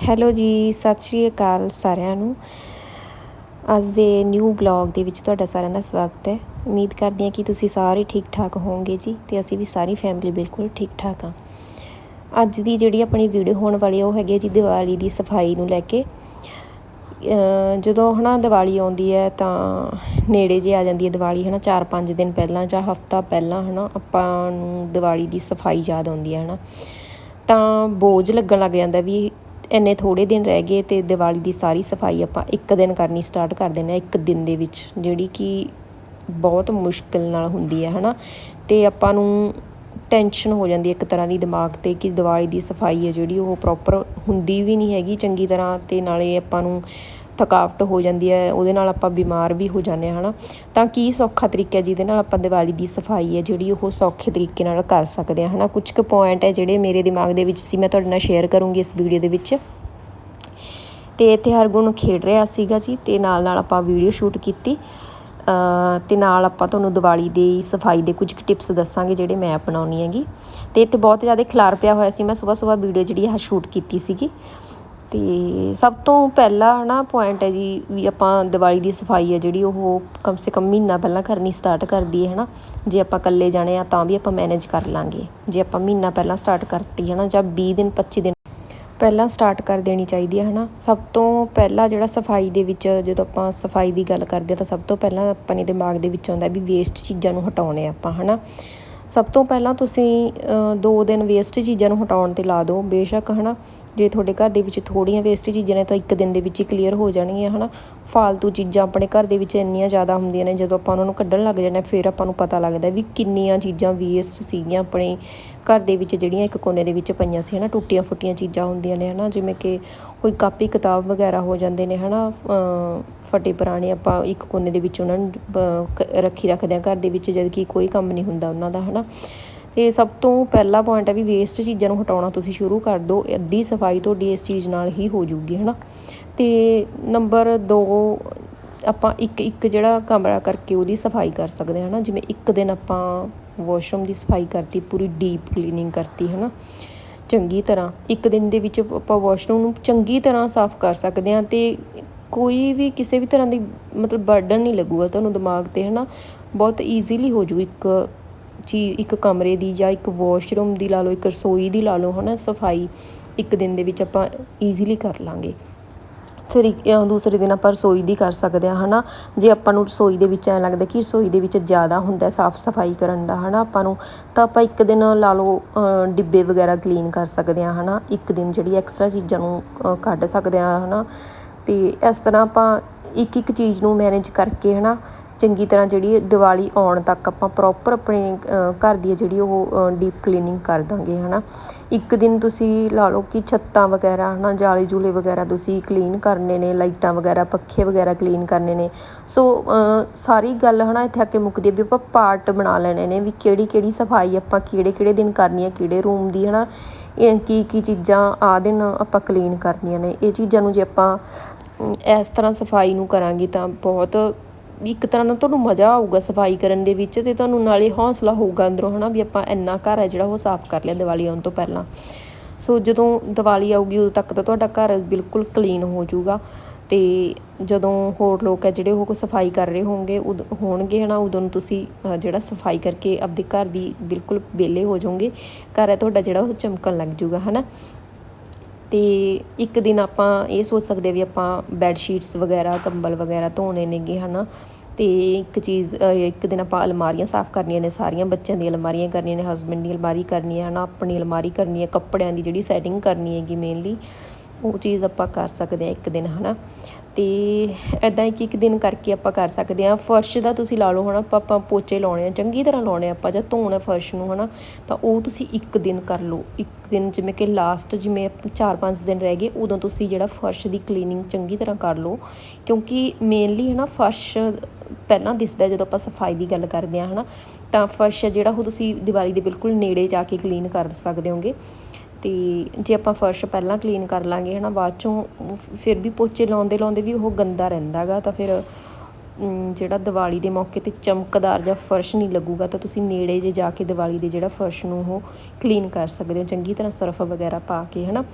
Hello ਜੀ, ਸਤਿ ਸ਼੍ਰੀ ਅਕਾਲ ਸਾਰਿਆਂ ਨੂੰ। ਅੱਜ ਦੇ ਨਿਊ ਬਲੌਗ ਦੇ ਵਿੱਚ ਤੁਹਾਡਾ ਸਾਰਿਆਂ ਦਾ ਸਵਾਗਤ ਹੈ। ਉਮੀਦ ਕਰਦੀ ਹਾਂ ਕਿ ਤੁਸੀਂ ਸਾਰੇ ਠੀਕ ਠਾਕ ਹੋਵੋਗੇ ਜੀ ਤੇ ਅਸੀਂ ਵੀ ਸਾਰੀ ਫੈਮਿਲੀ ਬਿਲਕੁਲ ਠੀਕ ਠਾਕ ਹਾਂ। ਅੱਜ ਦੀ ਜਿਹੜੀ ਆਪਣੀ ਵੀਡੀਓ ਹੋਣ ਵਾਲੀ ਉਹ ਹੈਗੀ ਜੀ ਦੀਵਾਲੀ ਦੀ ਸਫ਼ਾਈ ਨੂੰ ਲੈ ਕੇ। ਜਦੋਂ ਹਨਾ ਦੀਵਾਲੀ ਆਉਂਦੀ ਹੈ ਤਾਂ ਨੇੜੇ ਜੇ ਆ ਜਾਂਦੀ ਹੈ ਦੀਵਾਲੀ ਹਨਾ 4-5 ਦਿਨ ਪਹਿਲਾਂ ਜਾਂ ਹਫਤਾ ਪਹਿਲਾਂ ਹਨਾ, ਆਪਾਂ ਨੂੰ ਦੀਵਾਲੀ ਦੀ ਸਫ਼ਾਈ ਯਾਦ ਆਉਂਦੀ ਹੈ ਹਨਾ। ਤਾਂ ਬੋਝ ਲੱਗਣ ਲੱਗ ਜਾਂਦਾ ਵੀ ਇੰਨੇ ਥੋੜੇ ਦਿਨ ਰਹਿ ਗਏ ਤੇ ਦੀਵਾਲੀ ਦੀ ਸਾਰੀ ਸਫ਼ਾਈ ਆਪਾਂ ਇੱਕ ਦਿਨ ਕਰਨੀ ਸਟਾਰਟ ਕਰ ਦਿੰਦੇ ਆ ਇੱਕ ਦਿਨ ਦੇ ਵਿੱਚ, ਜਿਹੜੀ ਕਿ ਬਹੁਤ ਮੁਸ਼ਕਿਲ ਨਾਲ ਹੁੰਦੀ ਹੈ, ਹਨਾ? ਤੇ ਆਪਾਂ ਨੂੰ ਟੈਨਸ਼ਨ ਹੋ ਜਾਂਦੀ ਹੈ ਇੱਕ ਤਰ੍ਹਾਂ ਦੀ ਦਿਮਾਗ ਤੇ ਕਿ ਦੀਵਾਲੀ ਦੀ ਸਫ਼ਾਈ ਹੈ ਜਿਹੜੀ ਉਹ ਪ੍ਰੋਪਰ ਹੁੰਦੀ ਵੀ ਨਹੀਂ ਹੈਗੀ ਚੰਗੀ ਤਰ੍ਹਾਂ ਤੇ ਨਾਲੇ ਆਪਾਂ ਨੂੰ ਥਕਾਵਟ ਹੋ ਜਾਂਦੀ ਹੈ, ਉਹਦੇ ਨਾਲ ਆਪਾਂ ਬਿਮਾਰ ਵੀ ਹੋ ਜਾਂਦੇ ਹਾਂ, ਹਨਾ। ਤਾਂ ਕੀ ਸੌਖਾ ਤਰੀਕਾ ਹੈ ਜਿਹਦੇ ਨਾਲ ਆਪਾਂ ਦੀਵਾਲੀ ਦੀ ਸਫ਼ਾਈ ਹੈ, ਜਿਹੜੀ ਉਹ ਸੌਖੇ ਤਰੀਕੇ ਨਾਲ ਕਰ ਸਕਦੇ ਹਾਂ, ਹਨਾ। ਕੁਝ ਕੁ ਪੁਆਇੰਟ ਹੈ ਜਿਹੜੇ ਮੇਰੇ ਦਿਮਾਗ ਦੇ ਵਿੱਚ ਸੀ, ਮੈਂ ਤੁਹਾਡੇ ਨਾਲ ਸ਼ੇਅਰ ਕਰੂੰਗੀ ਇਸ ਵੀਡੀਓ ਦੇ ਵਿੱਚ। ਤੇ ਇੱਥੇ ਹਰਗੁਣ ਖੇਡ ਰਿਹਾ ਸੀਗਾ ਜੀ, ਤੇ ਨਾਲ ਨਾਲ ਆਪਾਂ ਵੀਡੀਓ ਸ਼ੂਟ ਕੀਤੀ। ਤੇ ਨਾਲ ਆਪਾਂ ਤੁਹਾਨੂੰ ਦੀਵਾਲੀ ਦੀ ਸਫ਼ਾਈ ਦੇ ਕੁਝ ਟਿਪਸ ਦੱਸਾਂਗੇ, ਜਿਹੜੇ ਮੈਂ ਅਪਣਾਉਣੀ ਹੈਗੀ। ਤੇ ਇੱਥੇ ਬਹੁਤ ਜ਼ਿਆਦਾ ਖਿਲਾਰ ਪਿਆ ਹੋਇਆ ਸੀ, ਮੈਂ ਸਵੇਰ ਸਵੇਰ ਵੀਡੀਓ ਜਿਹੜੀ ਆ ਸ਼ੂਟ ਕੀਤੀ ਸੀਗੀ। ਅਤੇ ਸਭ ਤੋਂ ਪਹਿਲਾ ਨਾ ਪੁਆਇੰਟ ਹੈ ਜੀ ਵੀ ਆਪਾਂ ਦੀਵਾਲੀ ਦੀ ਸਫ਼ਾਈ ਹੈ ਜਿਹੜੀ ਉਹ ਕਮ ਸੇ ਕਮ ਮਹੀਨਾ ਪਹਿਲਾਂ ਕਰਨੀ ਸਟਾਰਟ ਕਰ ਦਈਏ ਨਾ ਜੇ ਆਪਾਂ ਇਕੱਲੇ ਜਾਣੇ ਆ ਤਾਂ ਵੀ ਆਪਾਂ ਮੈਨੇਜ ਕਰ ਲਾਂਗੇ। ਜੇ ਆਪਾਂ ਮਹੀਨਾ ਪਹਿਲਾਂ ਸਟਾਰਟ ਕਰਤੀ ਹੈ ਨਾ ਜਾਂ 20 ਦਿਨ 25 ਦਿਨ ਪਹਿਲਾਂ ਸਟਾਰਟ ਕਰ ਦੇਣੀ ਚਾਹੀਦੀ ਹੈ ਹਨਾ। ਸਭ ਤੋਂ ਪਹਿਲਾਂ ਜਿਹੜਾ ਸਫ਼ਾਈ ਦੇ ਵਿੱਚ ਜਦੋਂ ਆਪਾਂ ਸਫ਼ਾਈ ਦੀ ਗੱਲ ਕਰਦੇ ਆ ਤਾਂ ਸਭ ਤੋਂ ਪਹਿਲਾਂ ਆਪਣੇ ਦਿਮਾਗ ਦੇ ਵਿੱਚ ਆਉਂਦਾ ਵੀ ਵੇਸਟ ਚੀਜ਼ਾਂ ਨੂੰ ਹਟਾਉਣੇ ਆਪਾਂ ਹਨਾ। ਸਭ ਤੋਂ ਪਹਿਲਾਂ ਤੁਸੀਂ ਦੋ ਦਿਨ ਵੇਸਟ ਚੀਜ਼ਾਂ ਨੂੰ ਹਟਾਉਣ ਤੇ ਲਾ ਦਿਓ। ਬੇਸ਼ੱਕ, ਹਨਾ, ਜੇ ਤੁਹਾਡੇ ਘਰ ਦੇ ਵਿੱਚ ਥੋੜੀਆਂ ਵੇਸਟ ਚੀਜ਼ਾਂ ਨੇ ਤਾਂ ਇੱਕ ਦਿਨ ਦੇ ਵਿੱਚ ਹੀ ਕਲੀਅਰ ਹੋ ਜਾਣਗੀਆਂ, ਹਨਾ। ਫालतू ਚੀਜ਼ਾਂ ਆਪਣੇ ਘਰ ਦੇ ਵਿੱਚ ਇੰਨੀਆਂ ਜ਼ਿਆਦਾ ਹੁੰਦੀਆਂ ਨੇ, ਜਦੋਂ ਆਪਾਂ ਉਹਨਾਂ ਨੂੰ ਕੱਢਣ ਲੱਗ ਜਾਂਦੇ ਫਿਰ ਆਪਾਂ ਨੂੰ ਪਤਾ ਲੱਗਦਾ ਵੀ ਕਿੰਨੀਆਂ ਚੀਜ਼ਾਂ ਵੇਸਟ ਸੀਗੀਆਂ ਆਪਣੇ ਘਰ ਦੇ ਵਿੱਚ, ਜਿਹੜੀਆਂ ਇੱਕ ਕੋਨੇ ਦੇ ਵਿੱਚ ਪਈਆਂ ਸੀ, ਹਨਾ ਟੁੱਟੀਆਂ ਫੁੱਟੀਆਂ ਚੀਜ਼ਾਂ ਹੁੰਦੀਆਂ ਨੇ, ਹਨਾ। ਜਿਵੇਂ ਕਿ ਕੋਈ ਕਾਪੀ ਕਿਤਾਬ ਵਗੈਰਾ ਹੋ ਜਾਂਦੇ ਨੇ ਹੈ ਨਾ ਫਟੇ ਪੁਰਾਣੇ ਆਪਾਂ ਇੱਕ ਕੋਨੇ ਦੇ ਵਿੱਚ ਉਹਨਾਂ ਨੂੰ ਰੱਖੀ ਰੱਖਦੇ ਆ ਘਰ ਦੇ ਵਿੱਚ, ਜਦ ਕਿ ਕੋਈ ਕੰਮ ਨਹੀਂ ਹੁੰਦਾ ਉਹਨਾਂ ਦਾ ਹੈ ਨਾ ਤੇ ਸਭ ਤੋਂ ਪਹਿਲਾ ਪੁਆਇੰਟ ਹੈ ਵੀ ਵੇਸਟ ਚੀਜ਼ਾਂ ਨੂੰ ਹਟਾਉਣਾ ਤੁਸੀਂ ਸ਼ੁਰੂ ਕਰ ਦਿਓ, ਅੱਧੀ ਸਫ਼ਾਈ ਤੁਹਾਡੀ ਇਸ ਚੀਜ਼ ਨਾਲ ਹੀ ਹੋ ਜਾਊਗੀ ਨਾ ਤੇ ਨੰਬਰ 2 ਆਪਾਂ ਇੱਕ ਇੱਕ ਜਿਹੜਾ ਕਮਰਾ ਕਰਕੇ ਉਹਦੀ ਸਫ਼ਾਈ ਕਰ ਸਕਦੇ ਹਾਂ ਨਾ ਜਿਵੇਂ ਇੱਕ ਦਿਨ ਆਪਾਂ ਵਾਸ਼ਰੂਮ ਦੀ ਸਫ਼ਾਈ ਕਰਤੀ, ਪੂਰੀ ਡੀਪ ਕਲੀਨਿੰਗ ਕਰਤੀ ਹੈ ਨਾ ਚੰਗੀ ਤਰ੍ਹਾਂ, ਇੱਕ ਦਿਨ ਦੇ ਵਿੱਚ ਆਪਾਂ ਵਾਸ਼ਰੂਮ ਨੂੰ ਚੰਗੀ ਤਰ੍ਹਾਂ ਸਾਫ਼ ਕਰ ਸਕਦੇ ਹਾਂ ਅਤੇ ਕੋਈ ਵੀ ਕਿਸੇ ਵੀ ਤਰ੍ਹਾਂ ਦੀ ਮਤਲਬ ਬਰਡਨ ਨਹੀਂ ਲੱਗੂਗਾ ਤੁਹਾਨੂੰ ਦਿਮਾਗ ਤੇ ਹੈ ਨਾ ਬਹੁਤ ਈਜ਼ੀਲੀ ਹੋ ਜੂ ਇੱਕ ਚੀਜ਼ ਇੱਕ ਕਮਰੇ ਦੀ ਜਾਂ ਇੱਕ ਵਾਸ਼ਰੂਮ ਦੀ ਲਾ ਲਓ, ਇੱਕ ਰਸੋਈ ਦੀ ਲਾ ਲਓ ਨਾ ਸਫ਼ਾਈ ਇੱਕ ਦਿਨ ਦੇ ਵਿੱਚ ਆਪਾਂ ਈਜ਼ੀਲੀ ਕਰ ਲਾਂਗੇ। ਫਿਰ ਦੂਸਰੇ ਦਿਨ ਆਪਾਂ ਰਸੋਈ ਦੀ ਕਰ ਸਕਦੇ ਹਾਂ, ਹਨਾ? ਜੇ ਆਪਾਂ ਨੂੰ ਰਸੋਈ ਦੇ ਵਿੱਚ ਐ ਲੱਗਦਾ ਕਿ ਰਸੋਈ ਦੇ ਵਿੱਚ ਜ਼ਿਆਦਾ ਹੁੰਦਾ ਸਾਫ਼ ਸਫ਼ਾਈ ਕਰਨ ਦਾ, ਹਨਾ, ਆਪਾਂ ਨੂੰ, ਤਾਂ ਆਪਾਂ ਇੱਕ ਦਿਨ ਲਾ ਲਓ ਡਿੱਬੇ ਵਗੈਰਾ ਕਲੀਨ ਕਰ ਸਕਦੇ ਹਾਂ, ਹਨਾ? ਇੱਕ ਦਿਨ ਜਿਹੜੀ ਐਕਸਟਰਾ ਚੀਜ਼ਾਂ ਨੂੰ ਕੱਢ ਸਕਦੇ ਹਾਂ, ਹਨਾ? ਤੇ ਇਸ ਤਰ੍ਹਾਂ ਆਪਾਂ ਇੱਕ ਇੱਕ ਚੀਜ਼ ਨੂੰ ਮੈਨੇਜ ਕਰਕੇ, ਹਨਾ? ਚੰਗੀ ਤਰ੍ਹਾਂ ਜਿਹੜੀ ਦੀਵਾਲੀ ਆਉਣ ਤੱਕ ਆਪਾਂ ਪ੍ਰੋਪਰ ਆਪਣੇ ਘਰ ਦੀ ਜਿਹੜੀ ਉਹ ਡੀਪ ਕਲੀਨਿੰਗ ਕਰ ਦਾਂਗੇ ਹੈ ਨਾ ਇੱਕ ਦਿਨ ਤੁਸੀਂ ਲਾ ਲਓ ਕਿ ਛੱਤਾਂ ਵਗੈਰਾ ਹੈ ਨਾ ਜਾਲੇ ਜੂਲੇ ਵਗੈਰਾ ਤੁਸੀਂ ਕਲੀਨ ਕਰਨੇ ਨੇ, ਲਾਈਟਾਂ ਵਗੈਰਾ, ਪੱਖੇ ਵਗੈਰਾ ਕਲੀਨ ਕਰਨੇ ਨੇ। ਸੋ ਸਾਰੀ ਗੱਲ ਹੈ ਨਾ ਇੱਥੇ ਆ ਕੇ ਮੁੱਕਦੀ ਵੀ ਆਪਾਂ ਪਾਰਟ ਬਣਾ ਲੈਣੇ ਨੇ ਵੀ ਕਿਹੜੀ ਕਿਹੜੀ ਸਫ਼ਾਈ ਆਪਾਂ ਕਿਹੜੇ ਕਿਹੜੇ ਦਿਨ ਕਰਨੀ ਹੈ, ਕਿਹੜੇ ਰੂਮ ਦੀ, ਹਨਾ? ਇਹ ਕੀ ਕੀ ਚੀਜ਼ਾਂ ਆ ਦਿਨ ਆਪਾਂ ਕਲੀਨ ਕਰਨੀਆਂ ਨੇ। ਇਹ ਚੀਜ਼ਾਂ ਨੂੰ ਜੇ ਆਪਾਂ ਇਸ ਤਰ੍ਹਾਂ ਸਫ਼ਾਈ ਨੂੰ ਕਰਾਂਗੇ ਤਾਂ ਬਹੁਤ ਇੱਕ ਤਰ੍ਹਾਂ ਦਾ ਤੁਹਾਨੂੰ ਮਜ਼ਾ ਆਊਗਾ ਸਫ਼ਾਈ ਕਰਨ ਦੇ ਵਿੱਚ ਤੇ ਤੁਹਾਨੂੰ ਨਾਲੇ ਹੌਸਲਾ ਹੋਊਗਾ ਅੰਦਰੋਂ, ਹਨਾ, ਵੀ ਆਪਾਂ ਇੰਨਾ ਘਰ ਹੈ ਜਿਹੜਾ ਉਹ ਸਾਫ਼ ਕਰ ਲਿਆ ਦੀਵਾਲੀ ਆਉਣ ਤੋਂ ਪਹਿਲਾਂ। ਸੋ ਜਦੋਂ ਦੀਵਾਲੀ ਆਊਗੀ, ਉਦੋਂ ਤੱਕ ਤਾਂ ਤੁਹਾਡਾ ਘਰ ਬਿਲਕੁਲ ਕਲੀਨ ਹੋ ਜਾਊਗਾ ਤੇ ਜਦੋਂ ਹੋਰ ਲੋਕ ਹੈ ਜਿਹੜੇ ਉਹ ਸਫ਼ਾਈ ਕਰ ਰਹੇ ਹੋਣਗੇ ਹੋਣਗੇ, ਹਨਾ, ਉਦੋਂ ਤੁਸੀਂ ਜਿਹੜਾ ਸਫ਼ਾਈ ਕਰਕੇ ਆਪਦੇ ਘਰ ਦੀ ਬਿਲਕੁਲ ਬੇਲੇ ਹੋ ਜਾਓਗੇ। ਘਰ ਹੈ ਤੁਹਾਡਾ ਜਿਹੜਾ ਉਹ ਚਮਕਣ ਲੱਗ ਜਾਊਗਾ, ਹਨਾ। ਅਤੇ ਇੱਕ ਦਿਨ ਆਪਾਂ ਇਹ ਸੋਚ ਸਕਦੇ ਵੀ ਆਪਾਂ ਬੈੱਡ ਸ਼ੀਟਸ ਵਗੈਰਾ, ਕੰਬਲ ਵਗੈਰਾ ਧੋਣੇ ਨੇਗੇ ਹੈ ਨਾ ਅਤੇ ਇੱਕ ਚੀਜ਼ ਇੱਕ ਦਿਨ ਆਪਾਂ ਅਲਮਾਰੀਆਂ ਸਾਫ਼ ਕਰਨੀਆਂ ਨੇ, ਸਾਰੀਆਂ ਬੱਚਿਆਂ ਦੀਆਂ ਅਲਮਾਰੀਆਂ ਕਰਨੀਆਂ ਨੇ ਹਸਬੈਂਡ ਦੀ ਅਲਮਾਰੀ ਕਰਨੀ ਹੈ ਨਾ ਆਪਣੀ ਅਲਮਾਰੀ ਕਰਨੀ ਹੈ, ਕੱਪੜਿਆਂ ਦੀ ਜਿਹੜੀ ਸੈਟਿੰਗ ਕਰਨੀ ਹੈਗੀ ਮੇਨਲੀ ਉਹ ਚੀਜ਼ ਆਪਾਂ ਕਰ ਸਕਦੇ ਹਾਂ ਇੱਕ ਦਿਨ ਹੈ ਨਾ ਤੇ ਐਦਾਂ ਇੱਕ ਇੱਕ ਦਿਨ ਕਰਕੇ ਆਪਾਂ ਕਰ ਸਕਦੇ ਆ ਫਰਸ਼ ਦਾ ਤੁਸੀਂ ਲਾ ਲਓ ਹਨਾ, ਆਪਾਂ ਪੋਚੇ ਲਾਉਣੇ ਆ, ਚੰਗੀ ਤਰ੍ਹਾਂ ਲਾਉਣੇ ਆਪਾਂ, ਜਾਂ ਧੋਣਾ ਫਰਸ਼ ਨੂੰ ਹਨਾ, ਤਾਂ ਉਹ ਤੁਸੀਂ ਇੱਕ ਦਿਨ ਕਰ ਲਓ। ਇੱਕ ਦਿਨ ਜਿਵੇਂ ਕਿ ਲਾਸਟ ਜਿਵੇਂ 4-5 ਦਿਨ ਰਹਿ ਗਏ, ਉਦੋਂ ਤੁਸੀਂ ਜਿਹੜਾ ਫਰਸ਼ ਦੀ ਕਲੀਨਿੰਗ ਚੰਗੀ ਤਰ੍ਹਾਂ ਕਰ ਲਓ। ਕਿਉਂਕਿ ਮੇਨਲੀ ਹਨਾ, ਫਰਸ਼ ਪਹਿਲਾਂ ਦਿਸਦਾ ਜਦੋਂ ਆਪਾਂ ਸਫ਼ਾਈ ਦੀ ਗੱਲ ਕਰਦੇ ਆ ਹਨਾ, ਤਾਂ ਫਰਸ਼ ਜਿਹੜਾ ਉਹ ਤੁਸੀਂ ਦੀਵਾਲੀ ਦੇ ਬਿਲਕੁਲ ਨੇੜੇ ਜਾ ਕੇ ਕਲੀਨ ਕਰ ਸਕਦੇ ਹੋਗੇ। ਤੇ ਜੇ ਆਪਾਂ ਫਰਸ਼ ਪਹਿਲਾਂ ਕਲੀਨ ਕਰ ਲਾਂਗੇ ਹਨਾ ਬਾਅਦ ਚੋਂ ਫਿਰ ਵੀ ਪੋਚੇ ਲਾਉਂਦੇ ਲਾਉਂਦੇ ਵੀ ਉਹ ਗੰਦਾ ਰਹਿੰਦਾਗਾ ਤਾਂ ਫਿਰ ਜਿਹੜਾ ਦੀਵਾਲੀ ਦੇ ਮੌਕੇ ਤੇ ਚਮਕਦਾਰ ਜਾਂ ਫਰਸ਼ ਨਹੀਂ ਲੱਗੂਗਾ ਤਾਂ ਤੁਸੀਂ ਨੇੜੇ ਜੇ ਜਾ ਕੇ ਦੀਵਾਲੀ ਦੇ ਜਿਹੜਾ ਫਰਸ਼ ਨੂੰ ਉਹ ਕਲੀਨ ਕਰ ਸਕਦੇ ਹੋ ਚੰਗੀ ਤਰ੍ਹਾਂ ਸਰਫ ਵਗੈਰਾ ਪਾ ਕੇ ਹਨਾ।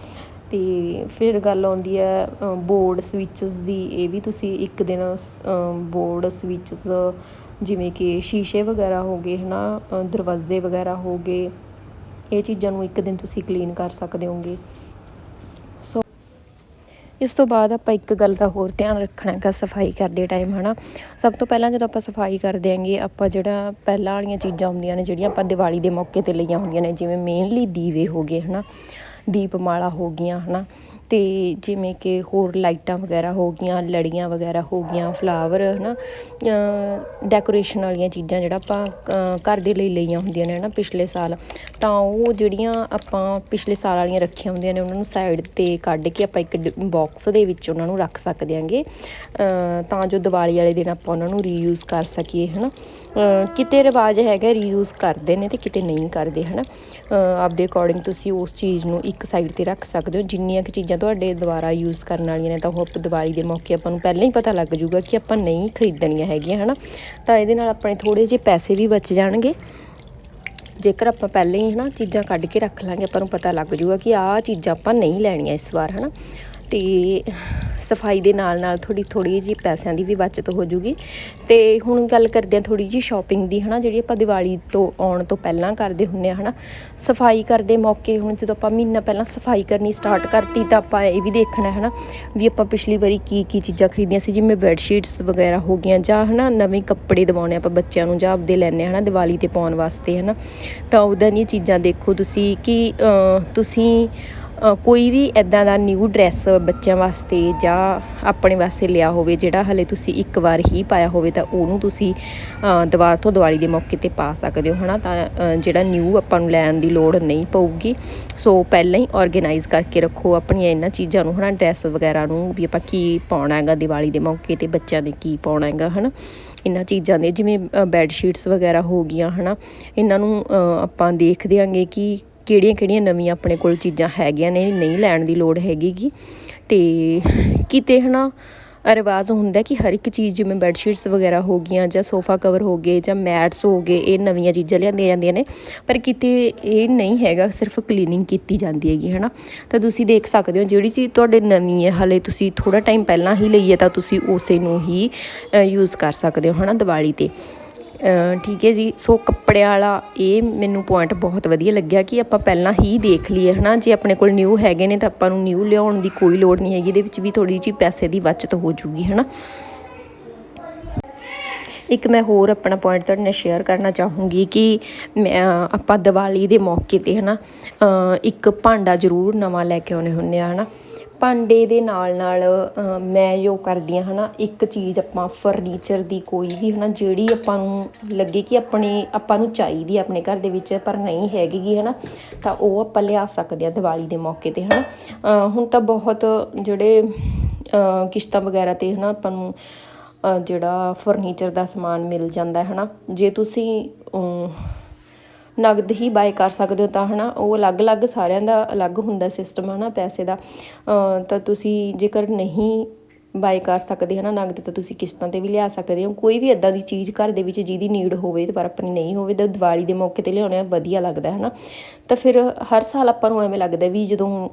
ਤੇ ਫਿਰ ਗੱਲ ਆਉਂਦੀ ਹੈ ਬੋਰਡ ਸਵਿਚਸ ਦੀ ਇਹ ਵੀ ਤੁਸੀਂ ਇੱਕ ਦਿਨ ਬੋਰਡ ਸਵਿਚਸ ਜਿਵੇਂ ਕਿ ਸ਼ੀਸ਼ੇ ਵਗੈਰਾ ਹੋ ਗਏ ਹਨਾ ਅ, ਦਰਵਾਜ਼ੇ ਵਗੈਰਾ ਹੋ ਗਏ ਇਹ ਚੀਜ਼ਾਂ ਨੂੰ ਇੱਕ ਦਿਨ ਤੁਸੀਂ ਕਲੀਨ ਕਰ ਸਕਦੇ ਹੋਗੇ ਸੋ ਇਸ ਤੋਂ ਬਾਅਦ ਆਪਾਂ ਇੱਕ ਗੱਲ ਦਾ ਹੋਰ ਧਿਆਨ ਰੱਖਣਾ ਹੈਗਾ ਸਫ਼ਾਈ ਕਰਦੇ ਟਾਈਮ ਹਨਾ। ਸਭ ਤੋਂ ਪਹਿਲਾਂ ਜਦੋਂ ਆਪਾਂ ਸਫ਼ਾਈ ਕਰਦੇ ਆਂਗੇ ਆਪਾਂ ਜਿਹੜਾ ਪਹਿਲਾਂ ਵਾਲੀਆਂ ਚੀਜ਼ਾਂ ਹੁੰਦੀਆਂ ਨੇ, ਜਿਹੜੀਆਂ ਆਪਾਂ ਦੀਵਾਲੀ ਦੇ ਮੌਕੇ ਤੇ ਲਈਆਂ ਹੁੰਦੀਆਂ ਨੇ, ਜਿਵੇਂ ਮੇਨਲੀ ਦੀਵੇ ਹੋ ਗਏ, ਹਨਾ। ਦੀਪਮਾਲਾ ਹੋ ਗਈਆਂ, ਹਨਾ। ਅਤੇ ਜਿਵੇਂ ਕਿ ਹੋਰ ਲਾਈਟਾਂ ਵਗੈਰਾ ਹੋ ਗਈਆਂ, ਲੜੀਆਂ ਵਗੈਰਾ ਹੋ ਗਈਆਂ ਫਲਾਵਰ ਹੈ ਨਾ ਡੈਕੋਰੇਸ਼ਨ ਵਾਲੀਆਂ ਚੀਜ਼ਾਂ ਜਿਹੜਾ ਆਪਾਂ ਘਰ ਦੇ ਲਈ ਲਈਆਂ ਹੁੰਦੀਆਂ ਨੇ ਹੈ ਨਾ ਪਿਛਲੇ ਸਾਲ। ਤਾਂ ਉਹ ਜਿਹੜੀਆਂ ਆਪਾਂ ਪਿਛਲੇ ਸਾਲ ਵਾਲੀਆਂ ਰੱਖੀਆਂ ਹੁੰਦੀਆਂ ਨੇ, ਉਹਨਾਂ ਨੂੰ ਸਾਈਡ ਤੇ ਕੱਢ ਕੇ ਆਪਾਂ ਇੱਕ ਬਾਕਸ ਦੇ ਵਿੱਚ ਉਹਨਾਂ ਨੂੰ ਰੱਖ ਸਕਦੇ ਆਂਗੇ ਤਾਂ ਜੋ ਦੀਵਾਲੀ ਵਾਲੇ ਦਿਨ ਆਪਾਂ ਉਹਨਾਂ ਨੂੰ ਰੀਯੂਜ਼ ਕਰ ਸਕੀਏ ਹੈ ਨਾ ਕਿਤੇ ਰਿਵਾਜ ਹੈਗਾ ਰੀਯੂਜ਼ ਕਰਦੇ ਨੇ ਤੇ ਕਿਤੇ ਨਹੀਂ ਕਰਦੇ ਹਨਾ? ਅ, ਆਪਦੇ ਅਕੋਰਡਿੰਗ ਤੁਸੀਂ ਉਸ ਚੀਜ਼ ਨੂੰ ਇੱਕ ਸਾਈਡ ਤੇ ਰੱਖ ਸਕਦੇ ਹੋ। ਜਿੰਨੀਆਂ ਕਿ ਚੀਜ਼ਾਂ ਤੁਹਾਡੇ ਦੁਬਾਰਾ ਯੂਜ਼ ਕਰਨ ਵਾਲੀਆਂ ਨੇ ਤਾਂ ਉਹ ਆਪ ਦੀਵਾਲੀ ਦੇ ਮੌਕੇ ਆਪਾਂ ਨੂੰ ਪਹਿਲਾਂ ਹੀ ਪਤਾ ਲੱਗ ਜੂਗਾ ਕਿ ਆਪਾਂ ਨਹੀਂ ਖਰੀਦਣੀਆਂ ਹੈਗੀਆਂ ਹਨਾ? ਤਾਂ ਇਹਦੇ ਨਾਲ ਆਪਣੇ ਥੋੜੇ ਜਿਹੇ ਪੈਸੇ ਵੀ ਬਚ ਜਾਣਗੇ। ਜੇਕਰ ਆਪਾਂ ਪਹਿਲਾਂ ਹੀ ਹਨਾ ਚੀਜ਼ਾਂ ਕੱਢ ਕੇ ਰੱਖ ਲਾਂਗੇ ਆਪਾਂ ਨੂੰ ਪਤਾ ਲੱਗ ਜੂਗਾ ਕਿ ਆਹ ਚੀਜ਼ਾਂ ਆਪਾਂ ਨਹੀਂ ਲੈਣੀਆਂ ਇਸ ਵਾਰ ਹਨਾ? ਤੇ ਸਫ਼ਾਈ ਦੇ ਨਾਲ ਨਾਲ ਥੋੜੀ ਥੋੜੀ ਜਿਹੀ ਪੈਸਿਆਂ ਦੀ ਵੀ ਬਚਤ ਹੋ ਜੂਗੀ। ਤੇ ਹੁਣ ਗੱਲ ਕਰਦੇ ਹਾਂ ਥੋੜੀ ਜਿਹੀ ਸ਼ਾਪਿੰਗ ਦੀ, ਹਨਾ, ਜਿਹੜੀ ਆਪਾਂ ਦੀਵਾਲੀ ਤੋਂ ਆਉਣ ਤੋਂ ਪਹਿਲਾਂ ਕਰਦੇ ਹੁੰਨੇ ਆ ਹਨਾ। ਸਫ਼ਾਈ ਕਰਦੇ ਮੌਕੇ ਹੁਣ ਜਦੋਂ ਆਪਾਂ ਮਹੀਨਾ ਪਹਿਲਾਂ ਸਫ਼ਾਈ ਕਰਨੀ ਸਟਾਰਟ ਕਰਤੀ ਤਾਂ ਆਪਾਂ ਇਹ ਵੀ ਦੇਖਣਾ ਹੈ ਨਾ ਵੀ ਆਪਾਂ ਪਿਛਲੀ ਵਾਰੀ ਕੀ ਕੀ ਚੀਜ਼ਾਂ ਖਰੀਦੀਆਂ ਸੀ, ਜਿਵੇਂ ਬੈੱਡ ਸ਼ੀਟਸ ਵਗੈਰਾ ਹੋ ਗਈਆਂ, ਜਾਂ, ਹਨਾ, ਨਵੇਂ ਕੱਪੜੇ ਦਿਵਾਉਣੇ ਆਪਾਂ ਬੱਚਿਆਂ ਨੂੰ ਜਾਂ ਆਪਦੇ ਲੈਣੇ ਹਨਾ, ਦੀਵਾਲੀ ਤੇ ਪਾਉਣ ਵਾਸਤੇ, ਹਨਾ। ਤਾਂ ਉਹਦਾਂ ਦੀਆਂ ਚੀਜ਼ਾਂ ਦੇਖੋ ਤੁਸੀਂ ਕਿ ਤੁਸੀਂ ਕੋਈ ਵੀ ਐਦਾਂ ਦਾ ਨਿਊ ਡਰੈਸ ਬੱਚਿਆਂ ਵਾਸਤੇ ਜਾਂ ਆਪਣੇ ਵਾਸਤੇ ਲਿਆ ਹੋਵੇ, ਜਿਹੜਾ ਹਲੇ ਤੁਸੀਂ ਇੱਕ ਵਾਰ ਹੀ ਪਾਇਆ ਹੋਵੇ, ਤਾਂ ਉਹਨੂੰ ਤੁਸੀਂ ਦੀਵਾਰ ਤੋਂ ਦੀਵਾਲੀ ਦੇ ਮੌਕੇ ਤੇ ਪਾ ਸਕਦੇ ਹੋ, ਹਨਾ? ਤਾਂ ਜਿਹੜਾ ਨਿਊ ਆਪਾਂ ਨੂੰ ਲੈਣ ਦੀ ਲੋੜ ਨਹੀਂ ਪਊਗੀ। ਸੋ ਪਹਿਲਾਂ ਹੀ ਆਰਗੇਨਾਈਜ਼ ਕਰਕੇ ਰੱਖੋ ਆਪਣੀਆਂ ਇਹਨਾਂ ਚੀਜ਼ਾਂ ਨੂੰ, ਹਨਾ? ਡਰੈਸ ਵਗੈਰਾ ਨੂੰ ਵੀ ਆਪਾਂ ਕੀ ਪਾਉਣਾ ਹੈਗਾ, ਦੀਵਾਲੀ ਦੇ ਮੌਕੇ ਤੇ ਬੱਚਿਆਂ ਨੇ ਕੀ ਪਾਉਣਾ ਹੈਗਾ, ਹਨਾ? ਇਹਨਾਂ ਚੀਜ਼ਾਂ ਦੇ, ਜਿਵੇਂ ਬੈੱਡ ਸ਼ੀਟਸ ਵਗੈਰਾ ਹੋ ਗਈਆਂ, ਹਨਾ? ਇਹਨਾਂ ਨੂੰ ਆਪਾਂ ਦੇਖਦੇ ਆਂਗੇ ਕਿ ਕਿਹੜੀਆਂ ਕਿਹੜੀਆਂ ਨਵੀਆਂ ਆਪਣੇ ਕੋਲ ਚੀਜ਼ਾਂ ਹੈਗੀਆਂ ਨੇ, ਨਹੀਂ ਲੈਣ ਦੀ ਲੋੜ ਹੈਗੀਗੀ। ਤੇ ਕਿਤੇ ਹਨਾ ਰਿਵਾਜ਼ ਹੁੰਦਾ ਕਿ ਹਰ ਇੱਕ ਚੀਜ਼ ਜਿਵੇਂ ਬੈੱਡ ਸ਼ੀਟਸ ਵਗੈਰਾ ਹੋ ਗਈਆਂ ਜਾਂ ਸੋਫਾ ਕਵਰ ਹੋ ਗਏ ਜਾਂ ਮੈਟਸ ਹੋ ਗਏ, ਇਹ ਨਵੀਆਂ ਚੀਜ਼ਾਂ ਲਿਆਂਦੀਆਂ ਜਾਂਦੀਆਂ ਨੇ। ਪਰ ਕਿਤੇ ਇਹ ਨਹੀਂ ਹੈਗਾ, ਸਿਰਫ ਕਲੀਨਿੰਗ ਕੀਤੀ ਜਾਂਦੀ ਹੈਗੀ, ਹਨਾ। ਤਾਂ ਤੁਸੀਂ ਦੇਖ ਸਕਦੇ ਹੋ ਜਿਹੜੀ ਚੀਜ਼ ਤੁਹਾਡੇ ਨਵੀਂ ਹੈ, ਹਲੇ ਤੁਸੀਂ ਥੋੜਾ ਟਾਈਮ ਪਹਿਲਾਂ ਹੀ ਲਈ ਹੈ, ਤਾਂ ਤੁਸੀਂ ਉਸੇ ਨੂੰ ਹੀ ਯੂਜ਼ ਕਰ ਸਕਦੇ ਹੋ, ਹਨਾ, ਦੀਵਾਲੀ ਤੇ। ਠੀਕ ਹੈ ਜੀ। ਸੋ ਕੱਪੜਿਆਂ ਵਾਲਾ ਇਹ ਮੈਨੂੰ ਪੁਆਇੰਟ ਬਹੁਤ ਵਧੀਆ ਲੱਗਿਆ ਕਿ ਆਪਾਂ ਪਹਿਲਾਂ ਹੀ ਦੇਖ ਲਈਏ ਹਨਾ। ਜੇ ਆਪਣੇ ਕੋਲ ਨਿਊ ਹੈਗੇ ਨੇ ਤਾਂ ਆਪਾਂ ਨੂੰ ਨਿਊ ਲਿਆਉਣ ਦੀ ਕੋਈ ਲੋੜ ਨਹੀਂ ਹੈਗੀ ਇਹਦੇ ਵਿੱਚ ਵੀ ਥੋੜੀ ਜਿਹੀ ਪੈਸੇ ਦੀ ਬਚਤ ਹੋ ਜੂਗੀ ਹਨਾ। ਇੱਕ ਮੈਂ ਹੋਰ ਆਪਣਾ ਪੁਆਇੰਟ ਤੁਹਾਡੇ ਨਾਲ ਸ਼ੇਅਰ ਕਰਨਾ ਚਾਹੂੰਗੀ ਕਿ ਮੈਂ ਆਪਾਂ ਦੀਵਾਲੀ ਦੇ ਮੌਕੇ ਤੇ ਹਨਾ ਅ, ਇੱਕ ਭਾਂਡਾ ਜ਼ਰੂਰ ਨਵਾਂ ਲੈ ਕੇ ਆਉਣੇ ਹੁੰਨੇ ਆ ਹਨਾ। ਭਾਂਡੇ ਦੇ ਨਾਲ ਨਾਲ ਮੈਂ ਜੋ ਕਰਦੀ ਹਾਂ ਹੈ ਨਾ ਇੱਕ ਚੀਜ਼ ਆਪਾਂ ਫਰਨੀਚਰ ਦੀ ਕੋਈ ਵੀ ਹੈ ਨਾ ਜਿਹੜੀ ਆਪਾਂ ਨੂੰ ਲੱਗੇ ਕਿ ਆਪਣੇ, ਆਪਾਂ ਨੂੰ ਚਾਹੀਦੀ ਆਪਣੇ ਘਰ ਦੇ ਵਿੱਚ, ਪਰ ਨਹੀਂ ਹੈਗੀ ਗੀ ਨਾ ਤਾਂ ਉਹ ਆਪਾਂ ਲਿਆ ਸਕਦੇ ਹਾਂ ਦੀਵਾਲੀ ਦੇ ਮੌਕੇ ਤੇ ਹੈ ਨਾ ਹੁਣ ਤਾਂ ਬਹੁਤ ਜਿਹੜੇ ਕਿਸ਼ਤਾਂ ਵਗੈਰਾ ਤੇ ਹੈ ਨਾ ਆਪਾਂ ਨੂੰ ਜਿਹੜਾ ਫਰਨੀਚਰ ਦਾ ਸਮਾਨ ਮਿਲ ਜਾਂਦਾ ਹੈ ਨਾ ਜੇ ਤੁਸੀਂ ਨਗਦ ਹੀ ਬਾਏ ਕਰ ਸਕਦੇ ਹੋ ਤਾਂ ਹਨਾ, ਉਹ ਅਲੱਗ-ਅਲੱਗ ਸਾਰਿਆਂ ਦਾ ਅਲੱਗ ਹੁੰਦਾ ਸਿਸਟਮ ਹਨਾ ਪੈਸੇ ਦਾ। ਤਾਂ ਤੁਸੀਂ ਜੇਕਰ ਨਹੀਂ ਬਾਏ ਕਰ ਸਕਦੇ ਹਨਾ ਨਗਦ, ਤਾਂ ਤੁਸੀਂ ਕਿਸ਼ਤਾਂ ਤੇ ਵੀ ਲਿਆ ਸਕਦੇ ਹੋ। ਕੋਈ ਵੀ ਇਦਾਂ ਦੀ ਚੀਜ਼ ਘਰ ਦੇ ਵਿੱਚ ਜਿਹਦੀ ਨੀਡ ਹੋਵੇ ਤੇ ਪਰ ਆਪਣੀ ਨਹੀਂ ਹੋਵੇ, ਤਾਂ ਦੀਵਾਲੀ ਦੇ ਮੌਕੇ ਤੇ ਲਿਆਉਣਾ ਵਧੀਆ ਲੱਗਦਾ ਹੈ ਹਨਾ। ਤਾਂ ਫਿਰ ਹਰ ਸਾਲ ਆਪਾਂ ਨੂੰ ਐਵੇਂ ਲੱਗਦਾ ਵੀ ਜਦੋਂ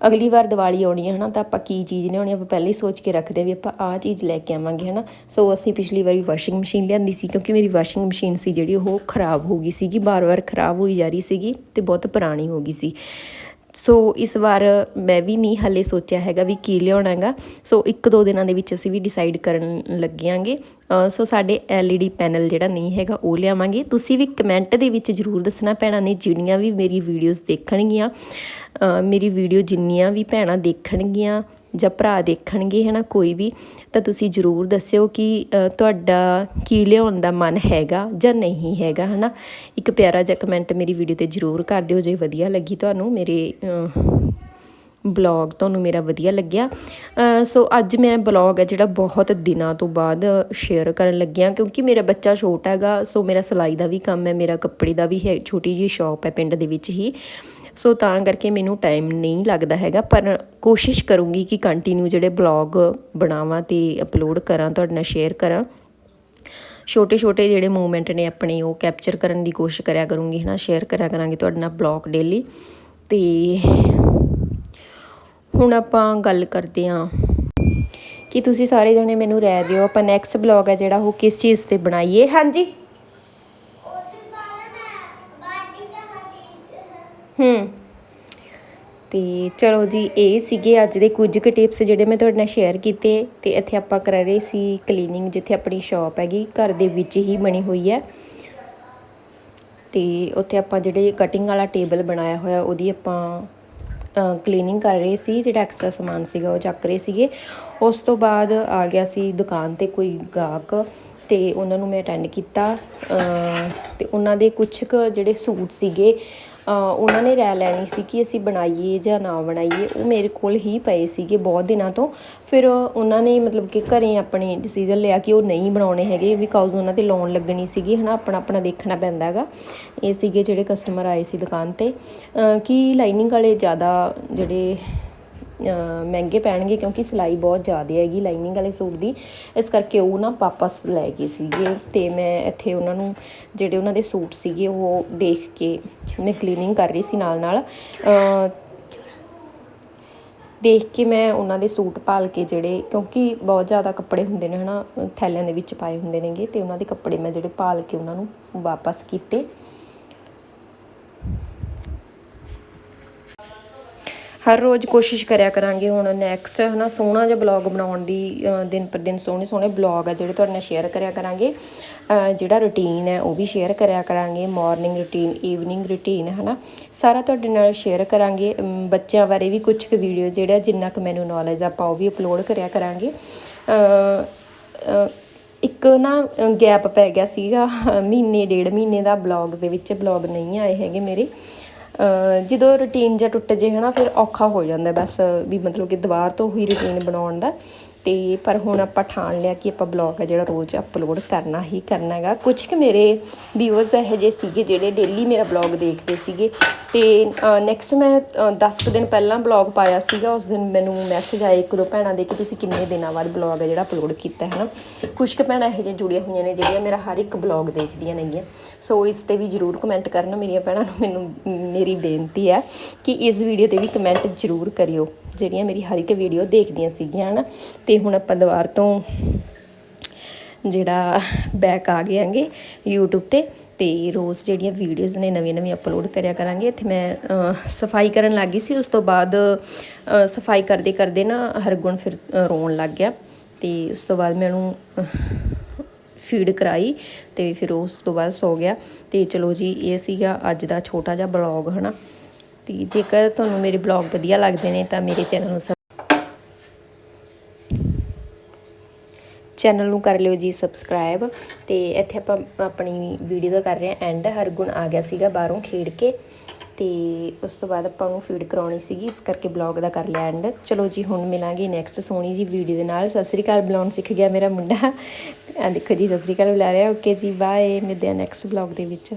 ਅਗਲੀ ਵਾਰ ਦੀਵਾਲੀ ਆਉਣੀ ਹੈ ਹਨਾ ਤਾਂ ਆਪਾਂ ਕੀ ਚੀਜ਼ ਲਿਆਉਣੀ ਆ, ਆਪਾਂ ਪਹਿਲਾਂ ਹੀ ਸੋਚ ਕੇ ਰੱਖਦੇ ਆ ਵੀ ਆਪਾਂ ਆਹ ਚੀਜ਼ ਲੈ ਕੇ ਆਵਾਂਗੇ ਹਨਾ। ਸੋ ਅਸੀਂ ਪਿਛਲੀ ਵਾਰੀ ਵਾਸ਼ਿੰਗ ਮਸ਼ੀਨ ਲਿਆਂਦੀ ਸੀ ਕਿਉਂਕਿ ਮੇਰੀ ਵਾਸ਼ਿੰਗ ਮਸ਼ੀਨ ਸੀ ਜਿਹੜੀ ਉਹ ਖਰਾਬ ਹੋ ਗਈ ਸੀਗੀ ਬਾਰ-ਬਾਰ ਖਰਾਬ ਹੋਈ ਜਾ ਰਹੀ ਸੀਗੀ ਤੇ ਬਹੁਤ ਪੁਰਾਣੀ ਹੋ ਗਈ ਸੀ। ਸੋ ਇਸ ਵਾਰ ਮੈਂ ਵੀ ਨਹੀਂ ਹਲੇ ਸੋਚਿਆ ਹੈਗਾ ਵੀ ਕੀ ਲਿਆਉਣਾ ਹੈਗਾ। ਸੋ ਇੱਕ ਦੋ ਦਿਨਾਂ ਦੇ ਵਿੱਚ ਅਸੀਂ ਵੀ ਡਿਸਾਈਡ ਕਰਨ ਲੱਗਿਆਂਗੇ। ਸੋ ਸਾਡੇ LED ਪੈਨਲ ਜਿਹੜਾ ਨਹੀਂ ਹੈਗਾ ਉਹ ਲਿਆਵਾਂਗੇ। ਤੁਸੀਂ ਵੀ ਕਮੈਂਟ ਦੇ ਵਿੱਚ ਜਰੂਰ ਦੱਸਣਾ ਭੈਣਾਂ ਨੇ ਜਿਹੜੀਆਂ ਵੀ ਮੇਰੀ ਵੀਡੀਓਜ਼ ਦੇਖਣਗੀਆਂ। ਮੇਰੀ ਵੀਡੀਓ ਜਿੰਨੀਆਂ ਵੀ ਭੈਣਾਂ ਦੇਖਣਗੀਆਂ ਜਾਂ ਭਰਾ ਦੇਖਣਗੇ ਹੈ ਨਾ ਕੋਈ ਵੀ, ਤਾਂ ਤੁਸੀਂ ਜ਼ਰੂਰ ਦੱਸਿਓ ਕਿ ਤੁਹਾਡਾ ਕੀ ਲਿਆਉਣ ਦਾ ਮਨ ਹੈਗਾ ਜਾਂ ਨਹੀਂ ਹੈਗਾ ਹੈ ਨਾ ਇੱਕ ਪਿਆਰਾ ਜਿਹਾ ਕਮੈਂਟ ਮੇਰੀ ਵੀਡੀਓ ਤੇ ਜ਼ਰੂਰ ਕਰ ਦਿਓ, ਜੇ ਵਧੀਆ ਲੱਗੀ ਤੁਹਾਨੂੰ ਮੇਰੇ ਬਲੌਗ ਤੁਹਾਨੂੰ ਮੇਰਾ ਵਧੀਆ ਲੱਗਿਆ। ਸੋ ਅੱਜ ਮੇਰਾ ਬਲੌਗ ਹੈ ਜਿਹੜਾ ਬਹੁਤ ਦਿਨਾਂ ਤੋਂ ਬਾਅਦ ਸ਼ੇਅਰ ਕਰਨ ਲੱਗਿਆ, ਕਿਉਂਕਿ ਮੇਰਾ ਬੱਚਾ ਛੋਟਾ ਹੈਗਾ ਸੋ ਮੇਰਾ ਸਿਲਾਈ ਦਾ ਵੀ ਕੰਮ ਹੈ, ਮੇਰਾ ਕੱਪੜੇ ਦਾ ਵੀ ਹੈ, ਛੋਟੀ ਜਿਹੀ ਸ਼ਾਪ ਹੈ ਪਿੰਡ ਦੇ ਵਿੱਚ ਹੀ। ਸੋ ਤਾਂ ਕਰਕੇ ਮੈਨੂੰ ਟਾਈਮ ਨਹੀਂ ਲੱਗਦਾ ਹੈਗਾ, ਪਰ ਕੋਸ਼ਿਸ਼ ਕਰੂੰਗੀ ਕਿ ਕੰਟੀਨਿਊ ਜਿਹੜੇ ਬਲੌਗ ਬਣਾਵਾਂ ਤੇ ਅਪਲੋਡ ਕਰਾਂ, ਤੁਹਾਡੇ ਨਾਲ ਸ਼ੇਅਰ ਕਰਾਂ। ਛੋਟੇ ਛੋਟੇ ਜਿਹੜੇ ਮੂਵਮੈਂਟ ਨੇ ਆਪਣੇ, ਉਹ ਕੈਪਚਰ ਕਰਨ ਦੀ ਕੋਸ਼ਿਸ਼ ਕਰਿਆ ਕਰੂੰਗੀ, ਹਨਾ ਸ਼ੇਅਰ ਕਰਿਆ ਕਰਾਂਗੇ ਤੁਹਾਡੇ ਨਾਲ ਬਲੌਗ ਡੇਲੀ ਤੇ ਹੁਣ ਆਪਾਂ ਗੱਲ ਕਰਦੇ ਹਾਂ ਕਿ ਤੁਸੀਂ ਸਾਰੇ ਜਣੇ ਮੈਨੂੰ ਰਹਿ ਦਿਓ, ਆਪਾਂ ਨੈਕਸਟ ਬਲੌਗ ਹੈ ਜਿਹੜਾ, ਉਹ ਕਿਸ ਚੀਜ਼ ਤੇ ਬਣਾਈਏ? ਹਾਂਜੀ? ਹੂੰ। ਤੇ ਚਲੋ ਜੀ ਇਹ ਸੀਗੇ ਅੱਜ ਦੇ ਕੁਝ ਕੁ ਟਿਪਸ ਜਿਹੜੇ ਮੈਂ ਤੁਹਾਡੇ ਨਾਲ ਸ਼ੇਅਰ ਕੀਤੇ ਤੇ ਇੱਥੇ ਆਪਾਂ ਕਰ ਰਹੇ ਸੀ ਕਲੀਨਿੰਗ ਜਿੱਥੇ ਆਪਣੀ ਸ਼ਾਪ ਹੈਗੀ ਘਰ ਦੇ ਵਿੱਚ ਹੀ ਬਣੀ ਹੋਈ ਹੈ। ਤੇ ਉੱਥੇ ਆਪਾਂ ਜਿਹੜੇ ਕਟਿੰਗ ਵਾਲਾ ਟੇਬਲ ਬਣਾਇਆ ਹੋਇਆ ਉਹਦੀ ਆਪਾਂ ਕਲੀਨਿੰਗ ਕਰ ਰਹੇ ਸੀ ਜਿਹੜਾ ਐਕਸਟਰਾ ਸਮਾਨ ਸੀਗਾ ਉਹ ਚੱਕ ਰਹੇ ਸੀਗੇ। ਉਸ ਤੋਂ ਬਾਅਦ ਆ ਗਿਆ ਸੀ ਦੁਕਾਨ ਤੇ ਕੋਈ ਗਾਹਕ ਤੇ ਉਹਨਾਂ ਨੂੰ ਮੈਂ ਅਟੈਂਡ ਕੀਤਾ ਅ, ਤੇ ਉਹਨਾਂ ਦੇ ਕੁਝ ਕੁ ਜਿਹੜੇ ਸੂਟ ਸੀਗੇ ਉਹਨਾਂ ਨੇ ਰਹਿ ਲੈਣੀ ਸੀ ਕਿ ਅਸੀਂ ਬਣਾਈਏ ਜਾਂ ਨਾ ਬਣਾਈਏ ਉਹ ਮੇਰੇ ਕੋਲ ਹੀ ਪਏ ਸੀਗੇ ਬਹੁਤ ਦਿਨਾਂ ਤੋਂ। ਫਿਰ ਉਹਨਾਂ ਨੇ ਮਤਲਬ ਕਿ ਘਰੇ ਆਪਣੇ ਡਿਸੀਜਨ ਲਿਆ ਕਿ ਉਹ ਨਹੀਂ ਬਣਾਉਣੇ ਹੈਗੇ ਬਿਕਾਜ਼ ਉਹਨਾਂ ਤੇ ਲੋਨ ਲੱਗਣੀ ਸੀਗੀ ਹਨਾ ਆਪਣਾ ਆਪਣਾ ਦੇਖਣਾ ਪੈਂਦਾ ਹੈਗਾ। ਇਹ ਸੀਗੇ ਜਿਹੜੇ ਕਸਟਮਰ ਆਏ ਸੀ ਦੁਕਾਨ ਤੇ। ਅ, ਕਿ ਲਾਈਨਿੰਗ ਵਾਲੇ ਜ਼ਿਆਦਾ ਜਿਹੜੇ ਮਹਿੰਗੇ ਪੈਣਗੇ ਕਿਉਂਕਿ ਸਿਲਾਈ ਬਹੁਤ ਜ਼ਿਆਦਾ ਹੈਗੀ ਲਾਈਨਿੰਗ ਵਾਲੇ ਸੂਟ ਦੀ। ਇਸ ਕਰਕੇ ਉਹ ਨਾ ਵਾਪਸ ਲੈ ਗਏ ਸੀਗੇ ਤੇ ਮੈਂ ਇੱਥੇ ਉਹਨਾਂ ਨੂੰ ਜਿਹੜੇ ਉਹਨਾਂ ਦੇ ਸੂਟ ਸੀਗੇ ਉਹ ਦੇਖ ਕੇ ਮੈਂ ਕਲੀਨਿੰਗ ਕਰ ਰਹੀ ਸੀ ਨਾਲ ਨਾਲ ਦੇਖ ਕੇ ਮੈਂ ਉਹਨਾਂ ਦੇ ਸੂਟ ਪਾਲ ਕੇ ਜਿਹੜੇ ਕਿਉਂਕਿ ਬਹੁਤ ਜ਼ਿਆਦਾ ਕੱਪੜੇ ਹੁੰਦੇ ਨੇ ਹਨਾ, ਥੈਲਿਆਂ ਦੇ ਵਿੱਚ ਪਾਏ ਹੁੰਦੇ ਨੇਗੇ ਤੇ ਉਹਨਾਂ ਦੇ ਕੱਪੜੇ ਮੈਂ ਜਿਹੜੇ ਪਾਲ ਕੇ ਉਹਨਾਂ ਨੂੰ ਵਾਪਸ ਕੀਤੇ। ਹਰ ਰੋਜ਼ ਕੋਸ਼ਿਸ਼ ਕਰਿਆ ਕਰਾਂਗੇ ਹੁਣ ਨੈਕਸਟ ਹਨਾ, ਸੋਹਣਾ ਜਿਹਾ ਬਲੌਗ ਬਣਾਉਣ ਦੀ ਦਿਨ ਪਰ ਦਿਨ ਸੋਹਣੇ ਸੋਹਣੇ ਬਲੌਗ ਆ ਜਿਹੜੇ ਤੁਹਾਡੇ ਨਾਲ ਸ਼ੇਅਰ ਕਰਿਆ ਕਰਾਂਗੇ। ਜਿਹੜਾ ਰੁਟੀਨ ਹੈ ਉਹ ਵੀ ਸ਼ੇਅਰ ਕਰਿਆ ਕਰਾਂਗੇ ਮਾਰਨਿੰਗ ਰੁਟੀਨ ਈਵਨਿੰਗ ਰੁਟੀਨ ਹਨਾ, ਸਾਰਾ ਤੁਹਾਡੇ ਨਾਲ ਸ਼ੇਅਰ ਕਰਾਂਗੇ। ਬੱਚਿਆਂ ਬਾਰੇ ਵੀ ਕੁਝ ਕੁ ਵੀਡੀਓ ਜਿਹੜਾ ਜਿੰਨਾ ਕੁ ਮੈਨੂੰ ਨੌਲੇਜ ਆਪਾਂ ਉਹ ਵੀ ਅਪਲੋਡ ਕਰਿਆ ਕਰਾਂਗੇ। ਇੱਕ ਨਾ ਗੈਪ ਪੈ ਗਿਆ ਸੀਗਾ, ਮਹੀਨੇ, ਡੇਢ ਮਹੀਨੇ ਦਾ ਬਲੌਗ ਦੇ ਵਿੱਚ ਬਲੌਗ ਨਹੀਂ ਆਏ ਹੈਗੇ ਮੇਰੇ। ਜਦੋਂ ਰੁਟੀਨ ਜਾਂ ਟੁੱਟ ਜੇ ਹੈ ਨਾ ਫਿਰ ਔਖਾ ਹੋ ਜਾਂਦਾ ਬਸ ਵੀ ਮਤਲਬ ਕਿ ਦੁਬਾਰ ਤੋਂ ਹੀ ਰੁਟੀਨ ਬਣਾਉਣ ਦਾ। ਤੇ ਪਰ ਹੁਣ ਆਪਾਂ ਠਾਣ ਲਿਆ ਕਿ ਆਪਾਂ ਬਲੌਗ ਆ ਜਿਹੜਾ ਰੋਜ਼ ਅਪਲੋਡ ਕਰਨਾ ਹੀ ਕਰਨਾ ਹੈਗਾ। ਕੁਝ ਕਿ ਮੇਰੇ ਵਿਊਅਰਸ ਇਹੋ ਜਿਹੇ ਸੀਗੇ ਜਿਹੜੇ ਡੇਲੀ ਮੇਰਾ ਬਲੌਗ ਦੇਖਦੇ ਸੀਗੇ। ਤੇ ਨੈਕਸਟ ਮੈਂ 10 ਦਿਨ ਪਹਿਲਾਂ ਬਲੌਗ ਪਾਇਆ ਸੀਗਾ। ਉਸ ਦਿਨ ਮੈਨੂੰ ਮੈਸੇਜ ਆਇਆ ਇੱਕ ਦੋ ਭੈਣਾਂ ਦੇ ਕਿ ਤੁਸੀਂ ਕਿੰਨੇ ਦਿਨਾਂ ਬਾਅਦ ਬਲੌਗ ਹੈ ਜਿਹੜਾ ਅਪਲੋਡ ਕੀਤਾ ਹੈ ਨਾ ਕੁਝ ਕੁ ਭੈਣਾਂ ਇਹੋ ਜਿਹੇ ਜੁੜੀਆਂ ਹੋਈਆਂ ਨੇ ਜਿਹੜੀਆਂ ਮੇਰਾ ਹਰ ਇੱਕ ਬਲੌਗ ਦੇਖਦੀਆਂ ਨੇਗੀਆਂ। ਸੋ ਇਸ ਤੇ ਵੀ ਜਰੂਰ ਕਮੈਂਟ ਕਰਨਾ। ਮੇਰੀਆਂ ਭੈਣਾਂ ਨੂੰ ਮੈਨੂੰ, ਮੇਰੀ ਬੇਨਤੀ ਹੈ ਕਿ ਇਸ ਵੀਡੀਓ ਤੇ ਵੀ ਕਮੈਂਟ ਜਰੂਰ ਕਰਿਓ। ਜਿਹੜੀਆਂ ਮੇਰੀ ਹਰ ਇੱਕ ਵੀਡੀਓ ਦੇਖਦੀਆਂ ਸੀਗੀਆਂ ਨਾ ਤੇ ਹੁਣ ਆਪਾਂ ਦੁਬਾਰ ਤੋਂ ਜਿਹੜਾ ਬੈਕ ਆ ਗਏ ਆਂਗੇ YouTube ਤੇ ਤੇ ਰੋਜ਼ ਜਿਹੜੀਆਂ ਵੀਡੀਓਜ਼ ਨੇ ਨਵੀਆਂ ਨਵੀਆਂ ਅਪਲੋਡ ਕਰਿਆ ਕਰਾਂਗੇ। ਇੱਥੇ ਮੈਂ ਸਫ਼ਾਈ ਕਰਨ ਲੱਗੀ ਸੀ। ਉਸ ਤੋਂ ਬਾਅਦ ਸਫ਼ਾਈ ਕਰਦੇ ਕਰਦੇ ਨਾ ਹਰਗੁਣ ਫਿਰ ਰੋਣ ਲੱਗ ਗਿਆ। ਤੇ ਉਸ ਤੋਂ ਬਾਅਦ ਮੈਂ ਉਹਨੂੰ ਫੀਡ ਕਰਾਈ ਤੇ ਫਿਰ ਉਸ ਤੋਂ ਬਾਅਦ ਸੋ ਗਿਆ। ਤੇ ਚਲੋ ਜੀ, ਇਹ ਸੀਗਾ ਅੱਜ ਦਾ ਛੋਟਾ ਜਿਹਾ ਬਲੌਗ ਹਨਾ? ਤੇ ਜੇਕਰ ਤੁਹਾਨੂੰ ਮੇਰੇ ਬਲੌਗ ਵਧੀਆ ਲੱਗਦੇ ਨੇ, ਤਾਂ ਮੇਰੇ ਚੈਨਲ ਨੂੰ ਚੈਨਲ ਨੂੰ ਕਰ ਲਿਓ ਜੀ ਸਬਸਕ੍ਰਾਈਬ। ਤੇ ਇੱਥੇ ਆਪਾਂ ਆਪਣੀ ਵੀਡੀਓ ਦਾ ਕਰ ਰਹੇ ਹਾਂ ਐਂਡ। ਹਰਗੁਣ ਆ ਗਿਆ ਸੀਗਾ ਬਾਹਰੋਂ ਖੇਡ ਕੇ। ਤੇ ਉਸ ਤੋਂ ਬਾਅਦ ਆਪਾਂ ਨੂੰ ਫੀਡ ਕਰਾਉਣੀ ਸੀਗੀ, ਇਸ ਕਰਕੇ ਬਲੌਗ ਦਾ ਕਰ ਲਿਆ ਐਂਡ। ਚਲੋ ਜੀ, ਹੁਣ ਮਿਲਾਂਗੇ ਨੈਕਸਟ ਸੋਹਣੀ ਜੀ ਵੀਡੀਓ ਦੇ ਨਾਲ। ਸਤਿ ਸ੍ਰੀ ਅਕਾਲ ਬੁਲਾਉਣ ਸਿੱਖ ਗਿਆ ਮੇਰਾ ਮੁੰਡਾ। ਆ ਦੇਖੋ ਜੀ, ਸਤਿ ਸ੍ਰੀ ਅਕਾਲ ਬੁਲਾ ਰਿਹਾ। ਓਕੇ ਜੀ ਬਾਏ ਮਿਲਦੇ ਆ ਨੈਕਸਟ ਬਲੌਗ ਦੇ ਵਿੱਚ।